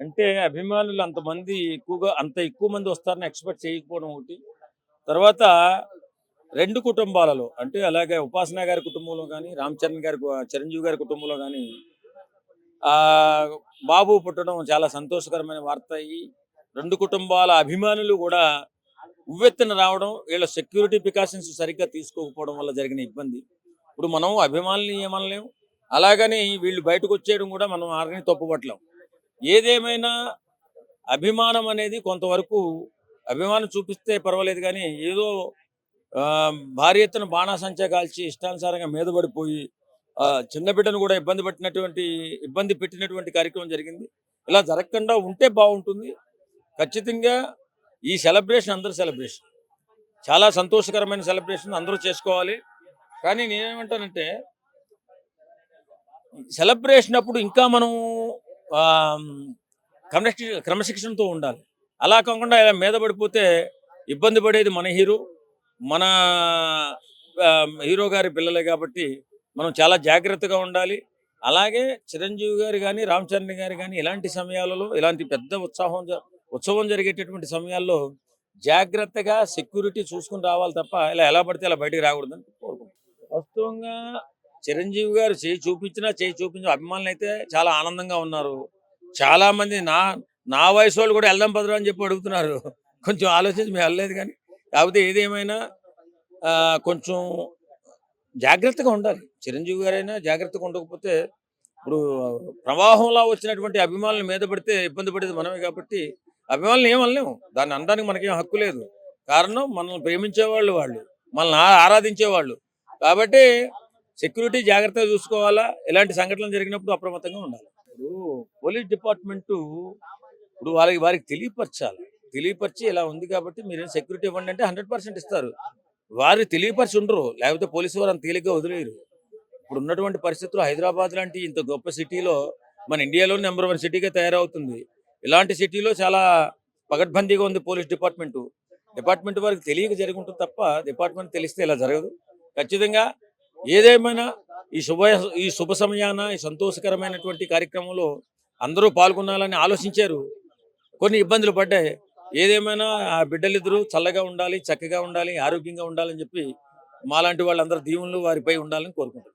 అంటే అభిమానులు అంతమంది ఎక్కువగా అంత ఎక్కువ మంది వస్తారని ఎక్స్పెక్ట్ చేయకపోవడం ఒకటి. తర్వాత రెండు కుటుంబాలలో అంటే అలాగే ఉపాసన గారి కుటుంబంలో కానీ రామ్ చరణ్ గారి చిరంజీవి గారి కుటుంబంలో కానీ ఆ బాబు పుట్టడం చాలా సంతోషకరమైన వార్త అయ్యి రెండు కుటుంబాల అభిమానులు కూడా ఉవ్వెత్తున రావడం వీళ్ళ సెక్యూరిటీ ప్రికాషన్స్ సరిగ్గా తీసుకోకపోవడం వల్ల జరిగిన ఇబ్బంది. ఇప్పుడు మనం అభిమానులు ఏమనలేము అలాగని వీళ్ళు బయటకు వచ్చేయడం కూడా మనం ఆరిని తప్పుపట్టలేం. ఏదేమైనా అభిమానం అనేది కొంతవరకు అభిమానం చూపిస్తే పర్వాలేదు కానీ ఏదో భారీ ఎత్తున బాణాసంచా కాల్చి ఇష్టానుసారంగా మీద పడిపోయి చిన్న బిడ్డను కూడా ఇబ్బంది పెట్టినటువంటి ఇబ్బంది పెట్టినటువంటి కార్యక్రమం జరిగింది. ఇలా జరగకుండా ఉంటే బాగుంటుంది. ఖచ్చితంగా ఈ సెలబ్రేషన్ అందరి సెలబ్రేషన్. చాలా సంతోషకరమైన సెలబ్రేషన్ అందరూ చేసుకోవాలి. కానీ నేనేమంటానంటే సెలబ్రేషన్ అప్పుడు ఇంకా మనం క్రమశిక్ష క్రమశిక్షణతో ఉండాలి. అలా కాకుండా ఇలా మీద పడిపోతే ఇబ్బంది పడేది మన హీరో మన హీరో గారి పిల్లలే కాబట్టి మనం చాలా జాగ్రత్తగా ఉండాలి. అలాగే చిరంజీవి గారు కానీ రామ్ చరణ్ గారు కానీ ఇలాంటి సమయాలలో ఇలాంటి పెద్ద ఉత్సాహం ఉత్సవం జరిగేటటువంటి సమయాల్లో జాగ్రత్తగా సెక్యూరిటీ చూసుకుని రావాలి తప్ప ఇలా ఎలా పడితే అలా బయటికి రాకూడదని కోరుకుంటున్నాను. వాస్తవంగా చిరంజీవి గారు చేయి చూపించినా చేయి చూపించిన అభిమానులు అయితే చాలా ఆనందంగా ఉన్నారు. చాలా మంది నా నా వయసు వాళ్ళు కూడా వెళ్దాం పదరా అని చెప్పి అడుగుతున్నారు. కొంచెం ఆలోచించి మేము వెళ్ళలేదు కానీ కాకపోతే ఏదేమైనా కొంచెం జాగ్రత్తగా ఉండాలి. చిరంజీవి గారైనా జాగ్రత్తగా ఉండకపోతే ఇప్పుడు ప్రవాహంలా వచ్చినటువంటి అభిమానుల మీద పడితే ఇబ్బంది పడేది మనమే కాబట్టి అభిమానులు ఏమనలేము దాన్ని అనడానికి మనకేం హక్కు లేదు. కారణం మనల్ని ప్రేమించేవాళ్ళు వాళ్ళు. మనల్ని ఆరాధించేవాళ్ళు. కాబట్టి సెక్యూరిటీ జాగ్రత్తగా చూసుకోవాలా? ఇలాంటి సంఘటనలు జరిగినప్పుడు అప్రమత్తంగా ఉండాలి? ఇప్పుడు పోలీస్ డిపార్ట్మెంట్ ఇప్పుడు వాళ్ళకి వారికి తెలియపరచాలి. తెలియపరిచి ఇలా ఉంది కాబట్టి మీరు సెక్యూరిటీ ఇవ్వండి అంటే హండ్రెడ్ పర్సెంట్ ఇస్తారు. వారు తెలియపరిచి ఉండరు. లేకపోతే పోలీసు వారు అంత తేలిగ్గా వదిలేరు ఇప్పుడు ఉన్నటువంటి పరిస్థితుల్లో హైదరాబాద్ లాంటి ఇంత గొప్ప సిటీలో మన ఇండియాలో నెంబర్ వన్ సిటీగా తయారవుతుంది. ఇలాంటి సిటీలో చాలా పగడ్బందీగా ఉంది పోలీస్ డిపార్ట్మెంట్. డిపార్ట్మెంట్ వారికి తెలియక జరుగుతుంది తప్ప డిపార్ట్మెంట్ తెలిస్తే ఇలా జరగదు. ఖచ్చితంగా ఏదేమైనా ఈ శుభ ఈ శుభ సమయాన ఈ సంతోషకరమైనటువంటి కార్యక్రమంలో అందరూ పాల్గొనాలని ఆలోచించారు. కొన్ని ఇబ్బందులు పడ్డాయి. ఏదేమైనా ఆ బిడ్డలిద్దరూ చల్లగా ఉండాలి చక్కగా ఉండాలి ఆరోగ్యంగా ఉండాలని చెప్పి మాలాంటి వాళ్ళందరూ దీవులు వారిపై ఉండాలని కోరుకుంటున్నాను